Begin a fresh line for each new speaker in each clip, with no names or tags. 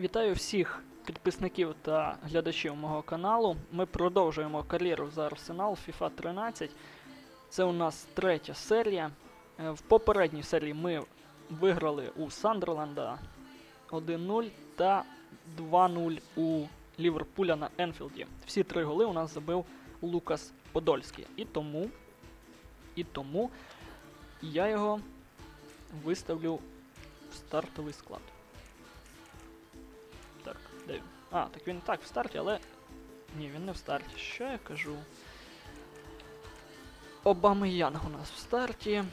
Вітаю всіх підписників та глядачів мого каналу. Ми продовжуємо кар'єру за Арсенал FIFA 13. Це у нас третя серія. Е, В попередній серії ми виграли у Сандерленда 1-0 та 2-0 у Ліверпуля на Енфілді. Всі три голи у нас забив Лукас Подольський. І тому, і тому я його виставлю в стартовий склад. Де? А, так він так в старті, але. Ні, він не в старті. Що я кажу? Обамеянг у нас в старті.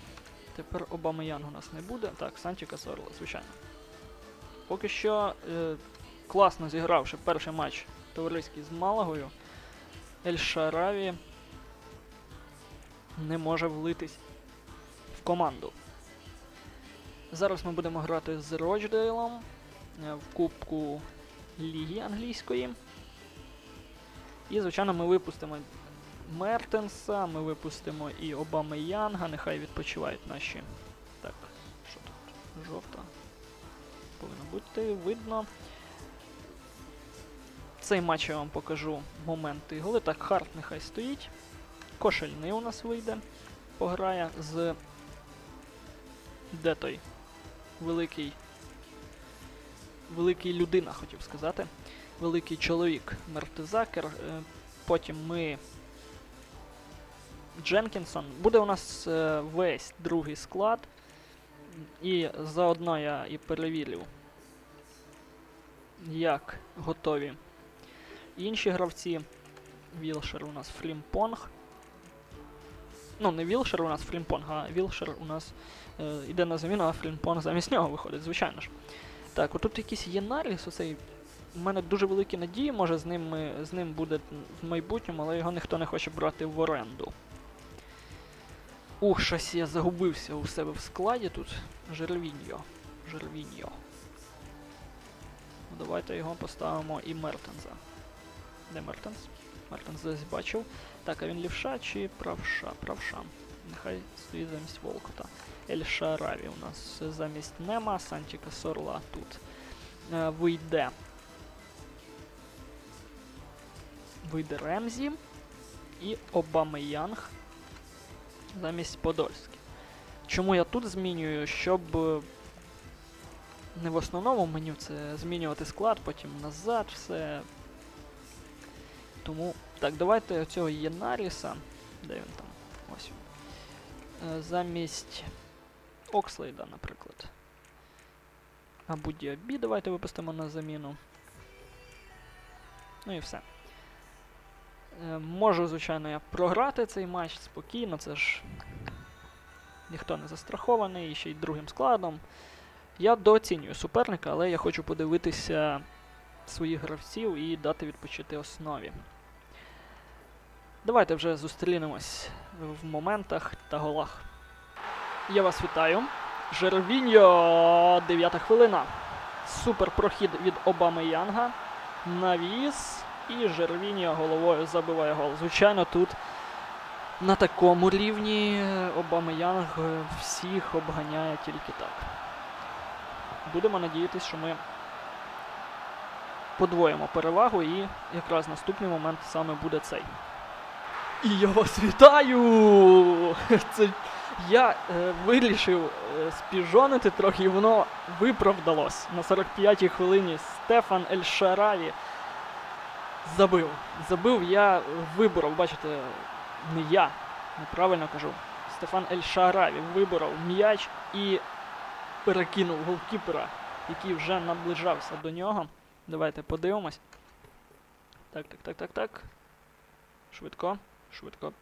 Тепер Обамеянг у нас не буде. Так, Санті Касорла, звичайно. Поки що, е, класно зігравши перший матч товариський з Малагою, Ель Шараві не може влитись в команду. Зараз ми будемо грати з Рочдейлом е, в Кубку Ліги англійської. І, звичайно, ми випустимо Мертенса, ми випустимо і Обами Янга, нехай відпочивають наші. Так, що тут? Жовта. Повинно бути видно. Цей матч я вам покажу моменти голи. Так, Харт нехай стоїть. Кошельний у нас вийде. Пограє з. Де той? Великий. Великий людина, хотів сказати. Великий чоловік Мертезакер. Е, Потім ми. Дженкінсон. Буде у нас е, весь другий склад. І заодно я і перевірю, як готові інші гравці. Вілшер у нас Фрімпонг. Ну, не Вілшер у нас Фрімпонг, а Вілшер у нас е, йде на заміну, а Фрімпонг замість нього виходить, звичайно ж. Так, отут якийсь є Наріс, оцей. У мене дуже великі надії, може з ним, з ним буде в майбутньому, але його ніхто не хоче брати в оренду. Ух, щось я загубився у себе в складі тут. Жервіньо. Жервіньо. Ну, давайте його поставимо і Мертенза. Де Мертенс? Мертенс десь бачив. Так, а він лівша чи правша? Правша. Нехай стоїть замість Волкота. Ель Шараві у нас замість Нема, Сантіка Сорла тут е, вийде. Вийде Ремзі і Обамеянг замість Подольський. Чому я тут змінюю? Щоб е, не в основному меню це змінювати склад, потім назад, все. Тому. Так, давайте цього Єнаріса. Де він там? Ось. Е, Замість Окслейда, наприклад. Або Діабі давайте випустимо на заміну. Ну і все. Е, Можу, звичайно, я програти цей матч спокійно, це ж ніхто не застрахований, і ще й другим складом. Я дооцінюю суперника, але я хочу подивитися своїх гравців і дати відпочити основі. Давайте вже зустрінемось в моментах та голах. Я вас вітаю. Жервіньо, 9 хвилина. Супер прохід від Обами Янга. Навіс. І Жервіньо головою забиває гол. Звичайно, тут на такому рівні Обами Янг всіх обганяє тільки так. Будемо надіятися, що ми подвоїмо перевагу і якраз наступний момент саме буде цей. І я вас вітаю! Це я е, вирішив е, спіжонити трохи, і воно виправдалось. На 45-й хвилині Стефан Ельшараві забив. Забив я виборов, бачите, не я, неправильно кажу. Стефан Ельшараві виборов м'яч і перекинув голкіпера, який вже наближався до нього. Давайте подивимось. Так, так, так, так, так. Швидко, швидко.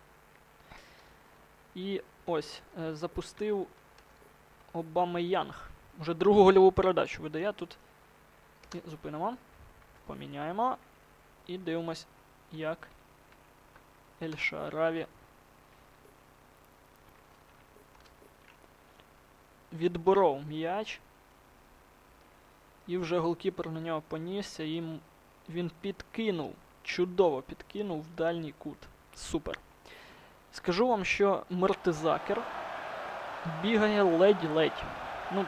І ось е, запустив Обама Янг. Уже другу гольову передачу видає тут. І зупинимо. Поміняємо. І дивимось, як Ель Шараві відборов м'яч. І вже голкіпер на нього понісся, і він підкинув. Чудово підкинув в дальній кут. Супер. Скажу вам, що Мертезакер бігає ледь-ледь. Ну,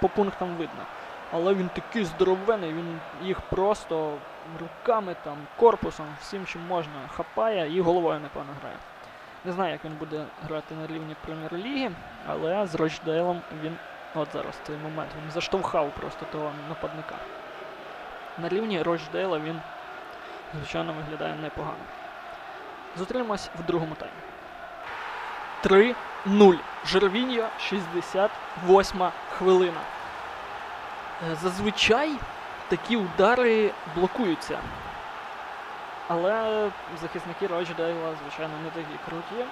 по пунктам видно. Але він такий здоровений, він їх просто руками, там, корпусом, всім чим можна хапає і головою непогано грає. Не знаю, як він буде грати на рівні прем'єр-ліги, але з Рочдейлом він. От зараз цей момент. Він заштовхав просто того нападника. На рівні Рочдейла він, звичайно, виглядає непогано. Зустрінемось в другому таймі. 3-0. Жервіньо, 68 хвилина. Е, Зазвичай такі удари блокуються. Але захисники Рочдейла, звичайно, не такі круті.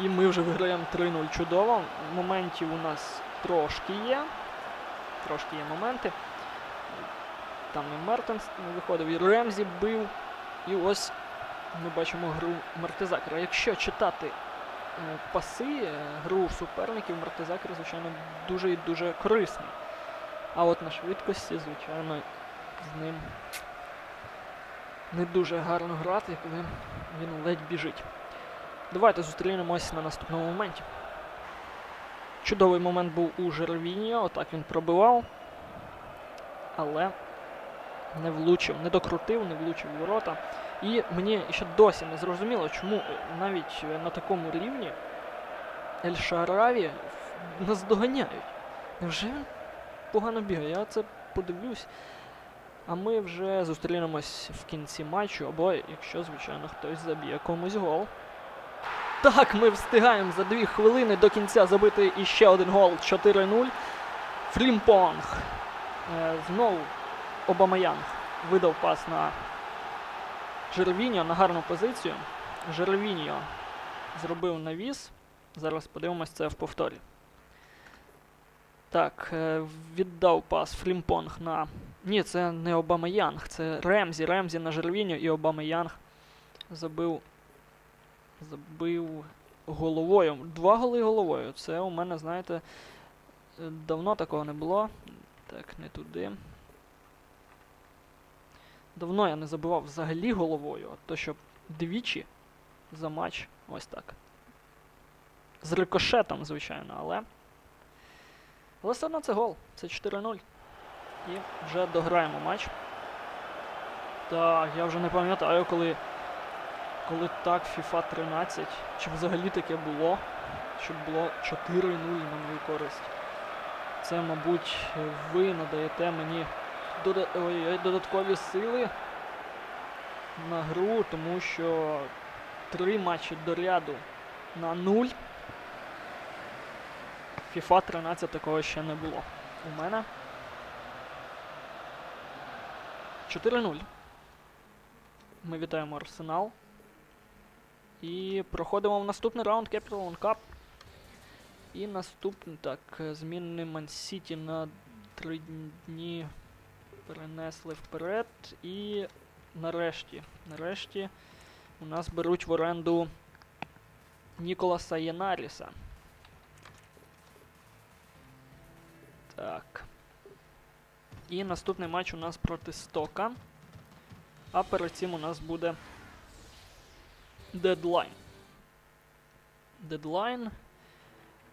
І ми вже виграємо 3-0 чудово. Моментів у нас трошки є. Трошки є моменти. Там і Мертенс не виходив, і Ремзі бив. І ось ми бачимо гру Мартизакера. Якщо читати паси, е, гру суперників, Мартизакер, звичайно, дуже і дуже корисний. А от на швидкості, звичайно, з ним не дуже гарно грати, коли він ледь біжить. Давайте зустрінемось на наступному моменті. Чудовий момент був у Жервіньо, отак він пробивав, але не влучив, не докрутив, не влучив ворота. І мені ще досі не зрозуміло, чому е, навіть е, на такому рівні Ель Шараві нас доганяють. Невже він погано бігає? Я це подивлюсь. А ми вже зустрінемось в кінці матчу, або якщо, звичайно, хтось заб'є комусь гол. Так, ми встигаємо за дві хвилини до кінця забити іще один гол 4-0. Фрімпонг. Е, знову Обамаянг видав пас на Жервіньо на гарну позицію. Жервіньо зробив навіс. Зараз подивимось це в повторі. Так, е, віддав пас Флімпонг на. Ні, це не Обамаянг, це Ремзі. Ремзі на Жервіньо і Обамаянг забив. Забив головою. Два голи головою. Це у мене, знаєте, е, давно такого не було. Так, не туди. Давно я не забивав взагалі головою, то що двічі за матч ось так. З рикошетом, звичайно, але. Але все одно це гол. Це 4-0. І вже дограємо матч. Так, я вже не пам'ятаю, коли. Коли так FIFA 13. Чи взагалі таке було? Щоб було 4-0 на мою користь. Це, мабуть, ви надаєте мені додаткові сили на гру, тому що три матчі до ряду на 0. FIFA 13 такого ще не було. У мене 4-0. Ми вітаємо Арсенал. І проходимо в наступний раунд Capital One Cup. І наступний, так, зміни Ман-Сіті на 3 дні перенесли вперед. І нарешті, нарешті у нас беруть в оренду Ніколаса Єнаріса. Так. І наступний матч у нас проти Стока. А перед цим у нас буде дедлайн. Дедлайн.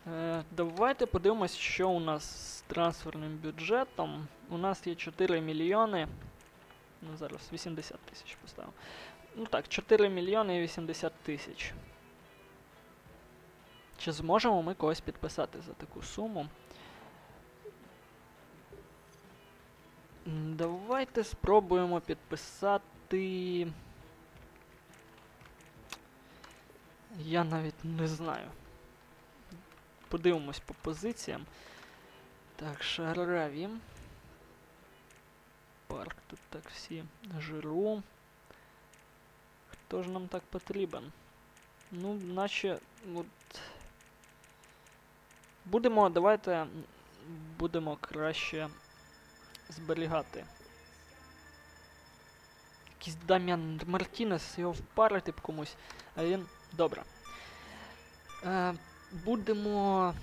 Е, давайте подивимось, що у нас з трансферним бюджетом. У нас є 4 мільйони. Ну, зараз 80 тисяч поставимо. Ну так, 4 мільйони і 80 тисяч. Чи зможемо ми когось підписати за таку суму? Давайте спробуємо підписати. Я навіть не знаю. Подивимось по позиціям. Так, Шараві. Парк тут так всі. Жиру. Хто ж нам так потрібен? Ну, наче. От... Будемо, давайте будемо краще зберігати. Якийсь Дам'ян Мартінес, його впарити б комусь, а він. Добре. Е, будемо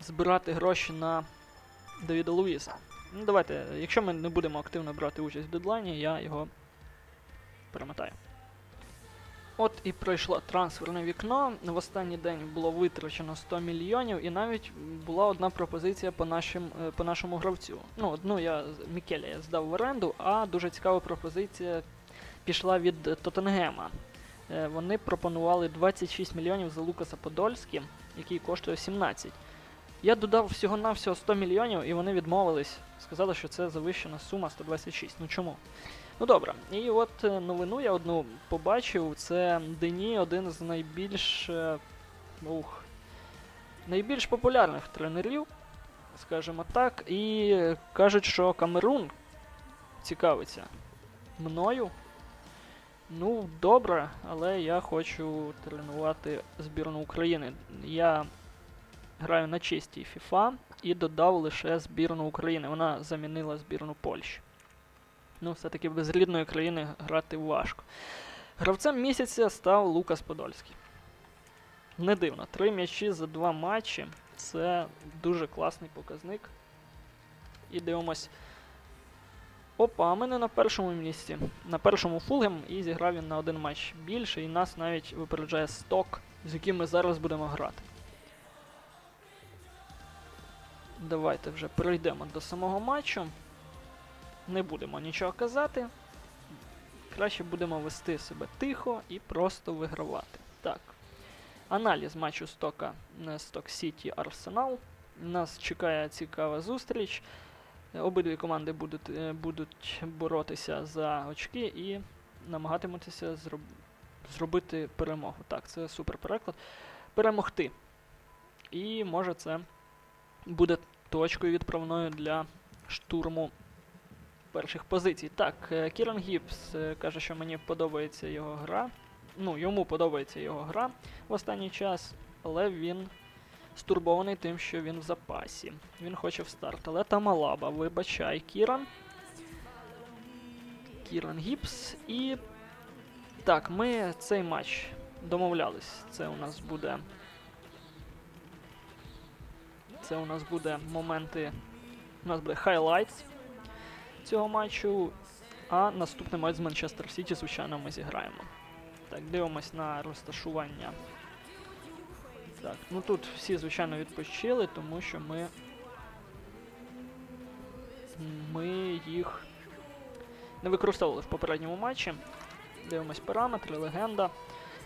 збирати гроші на Давіда Луїса. Ну, давайте, якщо ми не будемо активно брати участь в дедлайні, я його перемотаю. От і пройшло трансферне вікно. В останній день було витрачено 100 мільйонів, і навіть була одна пропозиція по нашим, е, по нашому гравцю. Ну, одну я Мікеля я здав в оренду, а дуже цікава пропозиція пішла від Тоттенгема. Е, Вони пропонували 26 мільйонів за Лукаса Подольські, який коштує 17. Я додав всього-навсього 100 мільйонів, і вони відмовились. Сказали, що це завищена сума 126. Ну чому? Ну добре, і от е, новину я одну побачив. Це Дені, один з найбільш е, ух, найбільш популярних тренерів, скажімо так. І кажуть, що Камерун цікавиться мною. Ну, добре, але я хочу тренувати збірну України. Я граю на чистій FIFA і додав лише збірну України. Вона замінила збірну Польщі. Ну, все-таки без рідної країни грати важко. Гравцем місяця став Лукас Подольський. Не дивно, три м'ячі за два матчі. Це дуже класний показник. І дивимось. Опа, а ми не на першому місці. На першому фулгем і зіграв він на один матч більше, і нас навіть випереджає сток, з яким ми зараз будемо грати. Давайте вже перейдемо до самого матчу. Не будемо нічого казати. Краще будемо вести себе тихо і просто вигравати. Так. Аналіз матчу Стока е, Сток Сіті Арсенал. Нас чекає цікава зустріч. Е, Обидві команди будуть, е, будуть боротися за очки і намагатимутися зроб... зробити перемогу. Так, це супер переклад. Перемогти. І може це буде точкою відправною для штурму перших позицій. Так, е, Кіран Гібс е, каже, що мені подобається його гра. Ну, йому подобається його гра в останній час, але він стурбований тим, що він в запасі. Він хоче в старт. Але там Алаба, вибачай, Кіран. Кіран Гібс. І. Так, ми цей матч домовлялись. Це у нас буде. Це у нас буде моменти. У нас буде хайлайтс цього матчу. А наступний матч з Манчестер Сіті, звичайно, ми зіграємо. Так, дивимось на розташування. Так, ну тут всі, звичайно, відпочили, тому що ми. Ми їх не використовували в попередньому матчі. Дивимось параметри, легенда.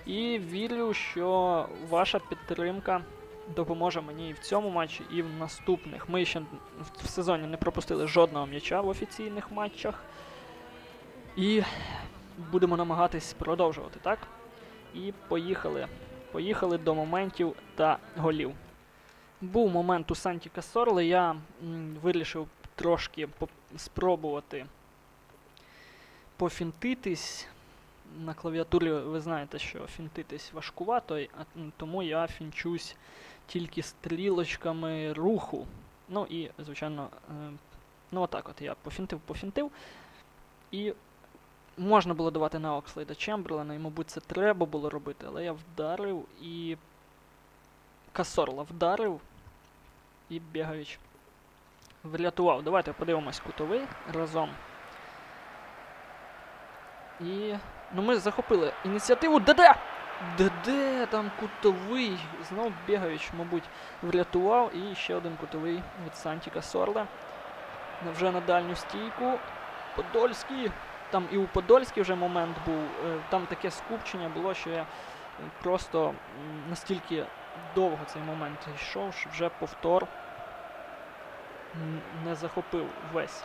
І вірю, що ваша підтримка допоможе мені і в цьому матчі, і в наступних. Ми ще в сезоні не пропустили жодного м'яча в офіційних матчах. І будемо намагатись продовжувати, так? І поїхали. Поїхали до моментів та голів. Був момент у Санті Касорли, я вирішив трошки спробувати пофінтитись. На клавіатурі ви знаєте, що фінтитись важкувато, тому я фінчусь тільки стрілочками руху. Ну і, звичайно, е, ну отак от я пофінтив, пофінтив. І можна було давати на Окслейда Чемберлена, і, мабуть, це треба було робити, але я вдарив і. Касорла вдарив і бігаючи. Врятував. Давайте подивимось кутовий разом. І. Ну ми захопили ініціативу. ДД! ДД там кутовий. Знов бігаючи, мабуть, врятував. І ще один кутовий від Сантіка Сорле. Вже на дальню стійку. Подольський. Там і у Подольській вже момент був. е, Там таке скупчення було, що я е, просто настільки довго цей момент йшов, що вже повтор не захопив весь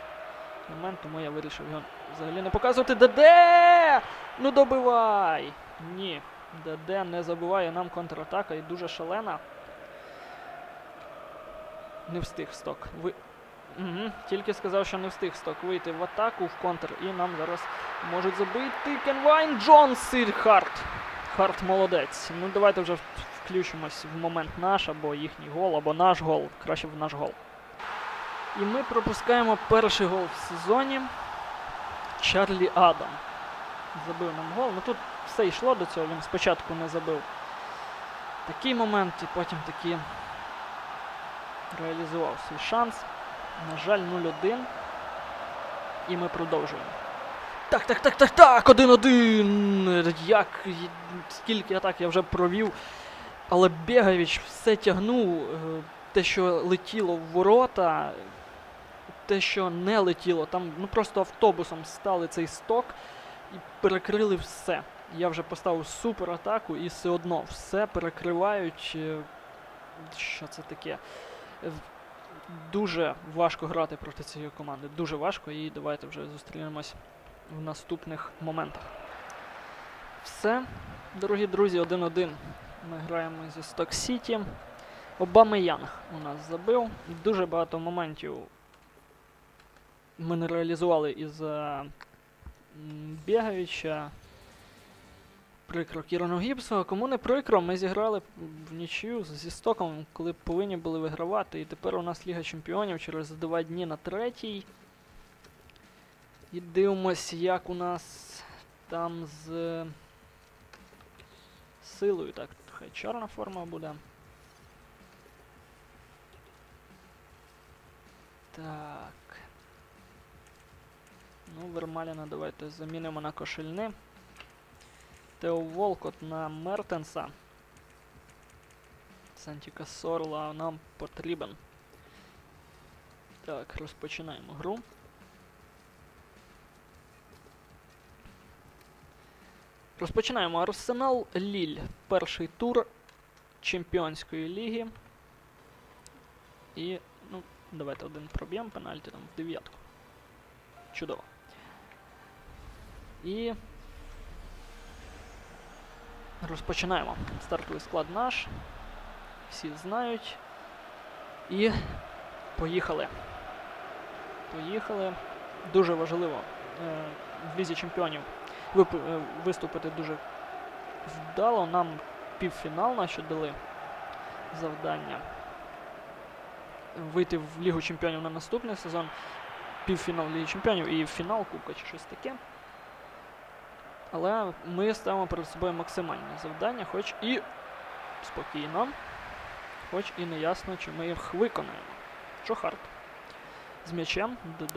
момент, тому я вирішив його взагалі не показувати. ДД! Ну добивай! Ні. ДД не забиває нам контратака і дуже шалена. Не встиг сток. Угу. Тільки сказав, що не встиг сток вийти в атаку, в контр, і нам зараз можуть забити Кенвайн Джонс і Харт. Харт молодець. Ну давайте вже включимось в момент наш, або їхній гол, або наш гол. Краще в наш гол. І ми пропускаємо перший гол в сезоні. Чарлі Адам. Забив нам гол. Ну тут все йшло до цього, він спочатку не забив такий момент, і потім таки реалізував свій шанс. На жаль, 0-1. І ми продовжуємо. Так, так, так, так, так, один-один. Як скільки атак я вже провів. Але Бегович все тягнув. е, Те, що летіло в ворота, те, що не летіло, там ну просто автобусом стали цей сток і перекрили все. Я вже поставив супер атаку і все одно все перекривають. е, Що це таке? Дуже важко грати проти цієї команди. Дуже важко, і давайте вже зустрінемось в наступних моментах. Все, дорогі друзі, 1-1. Ми граємо зі Сток Сіті. Обамеянг у нас забив. Дуже багато моментів ми не реалізували із-за Бєговича. Прикро Кірону Гібсу. Кому не прикро, ми зіграли в нічию зі Стоком, коли повинні були вигравати. І тепер у нас Ліга Чемпіонів через два дні на третій. І дивимось, як у нас там з силою. Так, хай чорна форма буде. Так. Ну, Вермаліна давайте замінимо на кошельни. Тео Волкот на Мертенса. Сантіка Сорла нам потрібен. Так, розпочинаємо гру. Розпочинаємо Арсенал Ліль. Перший тур Чемпіонської ліги. І, ну, давайте один проб'ємо пенальті там в дев'ятку. Чудово. І. Розпочинаємо. Стартовий склад наш. Всі знають. І поїхали. Поїхали. Дуже важливо е, в Лізі Чемпіонів е, виступити дуже вдало. Нам півфінал наші дали завдання. Вийти в Лігу Чемпіонів на наступний сезон. Півфінал Ліги Чемпіонів і фінал Кубка чи щось таке. Але ми ставимо перед собою максимальні завдання, хоч і спокійно, хоч і не ясно, чи ми їх виконаємо. Чохарт. З м'ячем, ДД.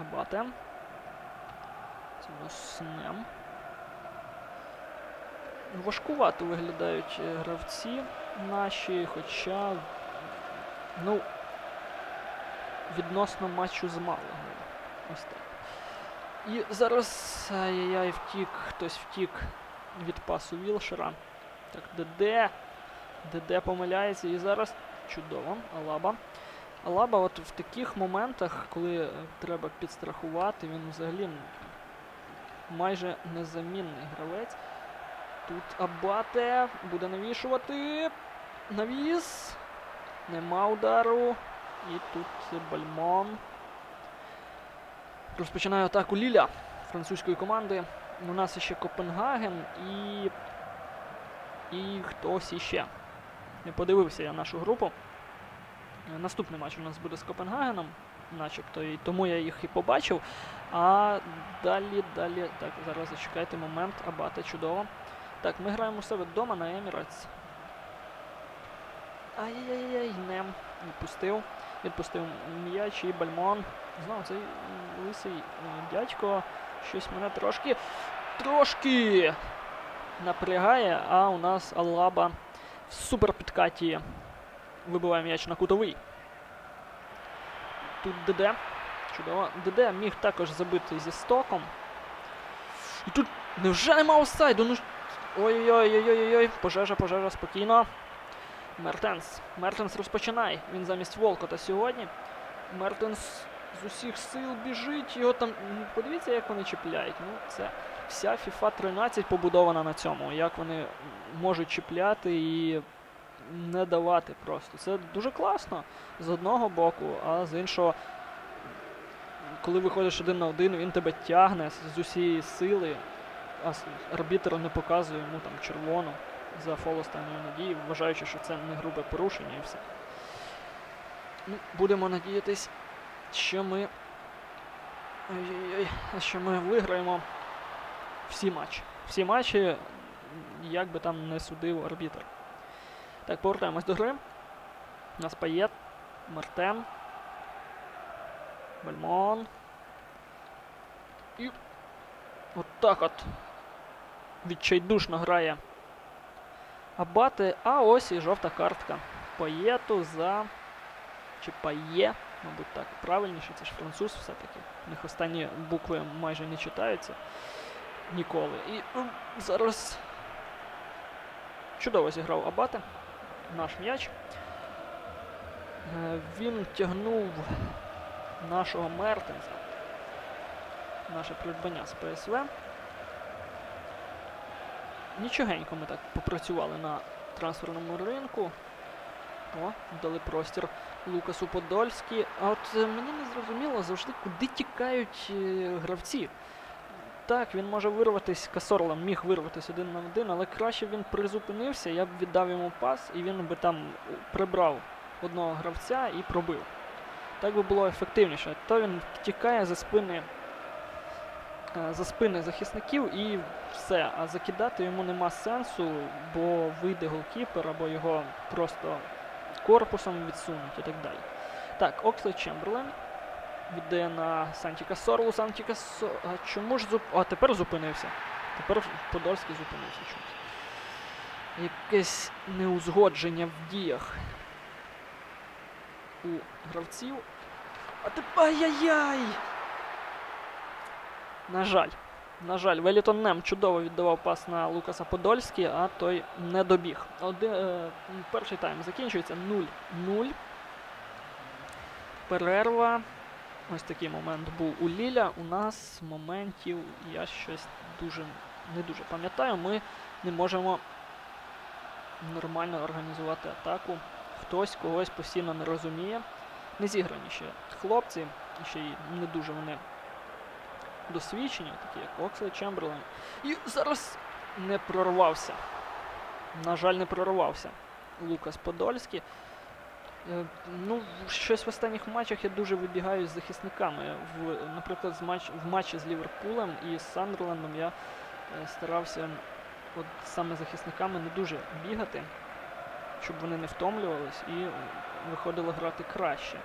Абате. Снем. Важкувато виглядають е, гравці наші, хоча. Ну. Відносно матчу з Малагою. Ось так. І зараз ай-яй-яй втік, хтось втік від пасу Вілшера. Так, ДД. ДД помиляється і зараз чудово. Алаба. Алаба, от в таких моментах, коли е, треба підстрахувати, він взагалі майже незамінний гравець. Тут Абате буде навішувати. Навіс. Нема удару. І тут Бальмон. Розпочинає атаку Ліля французької команди. У нас ще Копенгаген і. І хтось іще. Не подивився я нашу групу. Наступний матч у нас буде з Копенгагеном, начебто, і тому я їх і побачив. А далі, далі. Так, зараз зачекайте момент. Абата чудово. Так, ми граємо у себе вдома на Еміратс. Ай-яй-яй, Нем відпустив. Відпустив м'яч і Бальмон. Знову цей лисий е, дядько. Щось мене трошки. Трошки напрягає, а у нас Аллаба в суперпідкаті вибиває м'яч на кутовий. Тут ДД. Чудово. ДД міг також забити зі стоком. І тут невже нема офсайду? Ну... Ой-ой-ой, ой ой ой Пожежа, пожежа, спокійно. Мертенс. Мертенс розпочинає. Він замість Волкота сьогодні. Мертенс з усіх сил біжить. Його там. ну, Подивіться, як вони чіпляють. Ну, це вся FIFA 13 побудована на цьому. Як вони можуть чіпляти і не давати просто. Це дуже класно з одного боку, а з іншого, коли виходиш один на один, він тебе тягне з- усієї сили, а арбітр не показує йому там червону за фол останньої надії, вважаючи, що це не грубе порушення і все. Ну, будемо надіятись, що ми. Що ми виграємо всі матчі. Всі матчі, як би там не судив арбітр. Так, повертаємось до гри. У нас Паєт, Мартен. Бальмон. І от так от відчайдушно грає Абати, а ось і жовта картка. Паєту за. Чи пає, мабуть, так. Правильніше, це ж француз все-таки. У них останні букви майже не читаються ніколи. І зараз чудово зіграв Абате. Наш м'яч. Е, Він тягнув нашого Мертенса. Наше придбання з ПСВ. Нічогенько ми так попрацювали на трансферному ринку. О, дали простір Лукасу Подольській. А от е, мені не зрозуміло завжди, куди тікають е, гравці. Так, він може вирватися, Касорла міг вирватися один на один, але краще він призупинився, я б віддав йому пас, і він би там прибрав одного гравця і пробив. Так би було ефективніше. То він тікає за спини, е, за спини захисників і все. А закидати йому нема сенсу, бо вийде голкіпер або його просто корпусом відсунуть і так далі. Так, Окслей Чемберлен віддає на Сантіка Сорлу. Сантіка Сор... А чому ж зуп... А тепер зупинився. Тепер Подольський зупинився чомусь. Якесь неузгодження в діях у гравців. А тепер. Ай-яй-яй! На жаль. На жаль, Велітон Нем чудово віддавав пас на Лукаса Подольський, а той не добіг. Оди, е, перший тайм закінчується 0-0. Перерва. Ось такий момент був у Ліля. У нас моментів я щось дуже не дуже пам'ятаю. Ми не можемо нормально організувати атаку. Хтось когось постійно не розуміє. Не зіграні ще хлопці, ще й не дуже вони досвідчені, такі як Окслей Чемберлен. І зараз не прорвався. На жаль, не прорвався Лукас Подольський. Е, Ну, щось в останніх матчах я дуже вибігаю з захисниками. В, наприклад, з матч, в матчі з Ліверпулем і з Сандерлендом я е, старався от саме захисниками не дуже бігати, щоб вони не втомлювались і виходило грати краще.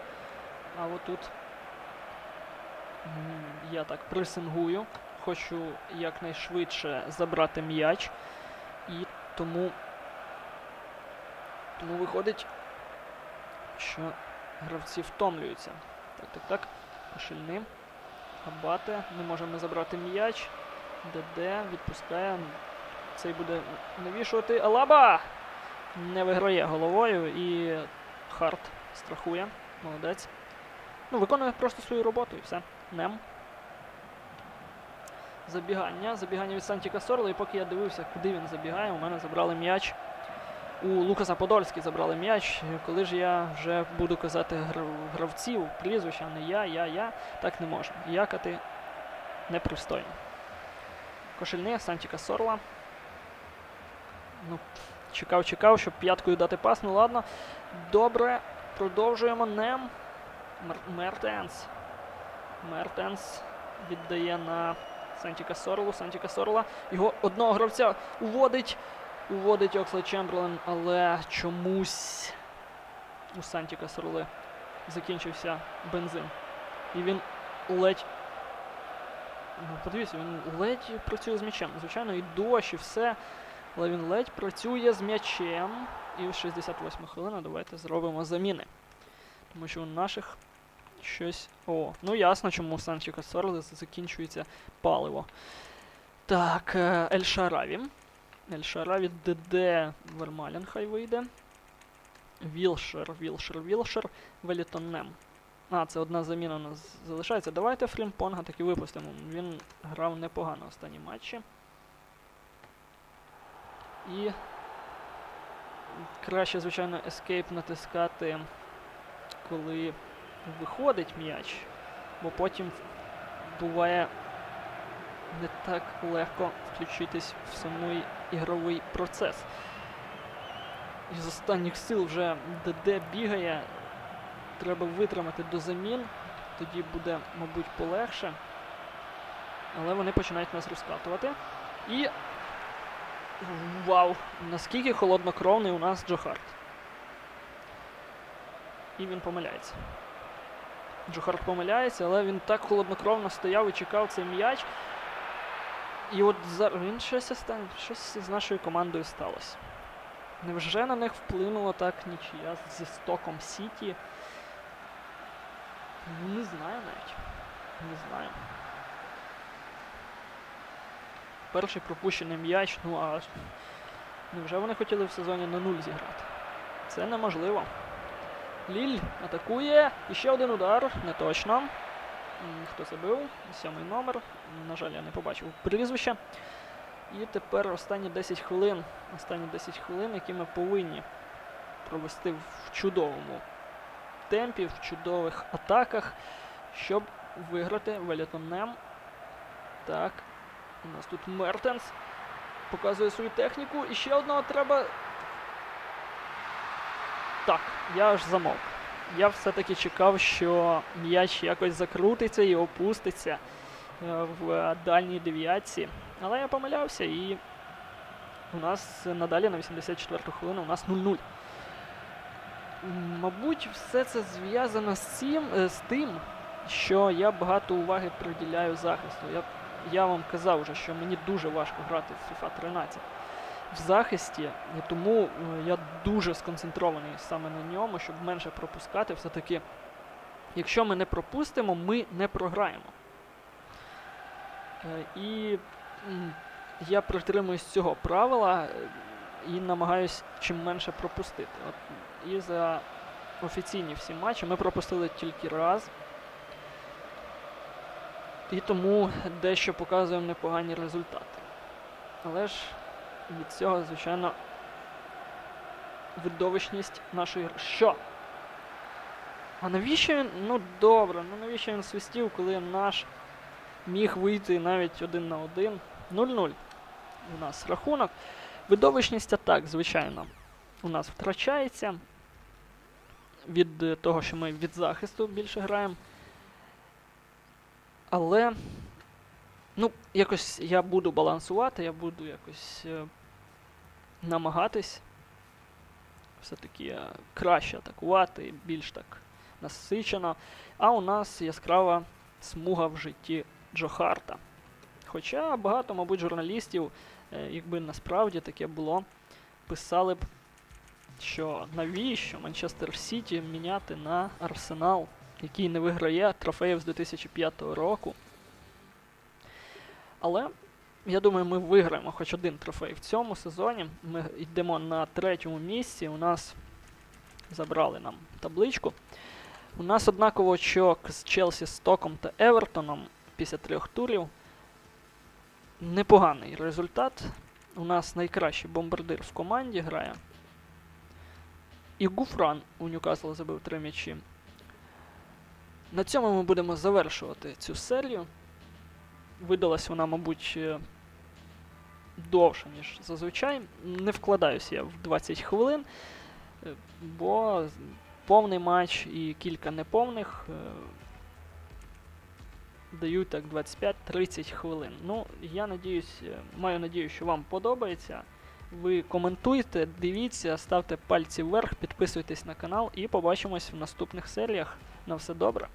А отут я так пресингую, хочу якнайшвидше забрати м'яч, і тому, тому виходить що гравці втомлюються. Так, так, так. Кошельни. Абате. Не можемо забрати м'яч. ДД відпускає. Цей буде навішувати. Алаба! Не виграє головою і Харт страхує. Молодець. Ну, виконує просто свою роботу і все. Нем. Забігання. Забігання від Сантіка Сорла. І поки я дивився, куди він забігає, у мене забрали м'яч. У Лукаса Подольський забрали м'яч. Коли ж я вже буду казати гравців, прізвища, не я, я, я, так не можна. Якати непристойно. Кошельний, Сантіка Сорла. Ну, чекав, чекав, щоб п'яткою дати пас. Ну ладно. Добре. Продовжуємо. Нем. Мертенс. Мертенс віддає на Сантіка Сорлу. Сантіка Сорла. Його одного гравця уводить. Уводить Окслей Чемберлен, але чомусь у Сантіка Сорли закінчився бензин. І він ледь. Ну, подивіться, він ледь працює з м'ячем. Звичайно, і дощ, і все. Але він ледь працює з м'ячем. І в 68 хвилина давайте зробимо заміни. Тому що у наших щось. О, ну ясно, чому у Санчика Сорли закінчується паливо. Так, е, Ель Шараві. Ель Шараві ДД Вермалін хай вийде. Вілшер, Вілшер, Вілшер, Велітон Нем. А, це одна заміна у нас залишається. Давайте Фрімпонга таки випустимо. Він грав непогано останні матчі. І краще, звичайно, Escape натискати, коли виходить м'яч, бо потім буває не так легко включитись в самий ігровий процес. Із останніх сил вже ДД бігає. Треба витримати до замін, тоді буде, мабуть, полегше. Але вони починають нас розкатувати. І. Вау! Наскільки холоднокровний у нас Джо Харт. І він помиляється. Джохарт помиляється, але він так холоднокровно стояв і чекав цей м'яч. І от зараз він щось останнє, щось з нашою командою сталося. Невже на них вплинуло так нічия зі стоком Сіті? Ну, не знаю навіть. Не знаю. Перший пропущений м'яч, ну а невже вони хотіли в сезоні на нуль зіграти? Це неможливо. Ліль атакує. І ще один удар. Не точно. Хто забив? Сьомий номер. На жаль, я не побачив прізвища. І тепер останні 10 хвилин. Останні 10 хвилин, які ми повинні провести в чудовому темпі, в чудових атаках, щоб виграти велітонем. Так. У нас тут Мертенс. Показує свою техніку. І ще одного треба. Так, я аж замовк. Я все-таки чекав, що м'яч якось закрутиться і опуститься е, в дальній дев'ятці. Але я помилявся і у нас надалі на 84-ту хвилину у нас 0-0. Мабуть, все це зв'язано з е, з тим, що я багато уваги приділяю захисту. Я, я вам казав вже, що мені дуже важко грати в FIFA 13 в захисті, і тому е, я дуже сконцентрований саме на ньому, щоб менше пропускати. Все-таки, якщо ми не пропустимо, ми не програємо. Е, І я притримуюсь цього правила е, і намагаюсь чим менше пропустити. От, і за офіційні всі матчі ми пропустили тільки раз. І тому дещо показуємо непогані результати. Але ж від цього, звичайно, видовищність нашої гри. Що? А навіщо він. Ну добре, ну навіщо він свистів, коли наш міг вийти навіть один на один. 0-0 у нас рахунок. Видовищність атак, звичайно, у нас втрачається від е, того, що ми від захисту більше граємо. Але, ну, якось я буду балансувати, я буду якось е, намагатись все-таки е, краще атакувати, більш так насичено. А у нас яскрава смуга в житті Джо Харта. Хоча багато, мабуть, журналістів, е, якби насправді таке було, писали б, що навіщо Манчестер Сіті міняти на Арсенал, який не виграє трофеїв з 2005 року. Але я думаю, ми виграємо хоч один трофей в цьому сезоні. Ми йдемо на третьому місці. У нас забрали нам табличку. У нас однаково очок з Челсі, Стоком та Евертоном після трьох турів. Непоганий результат. У нас найкращий бомбардир в команді грає. І Гуфран у Ньюкасл забив три м'ячі. На цьому ми будемо завершувати цю серію. Видалась вона, мабуть, е, довше, ніж зазвичай. Не вкладаюся я в 20 хвилин, е, бо повний матч і кілька неповних е, дають так 25-30 хвилин. Ну, я надіюсь, маю надію, що вам подобається. Ви коментуйте, дивіться, ставте пальці вверх, підписуйтесь на канал і побачимось в наступних серіях. На все добре.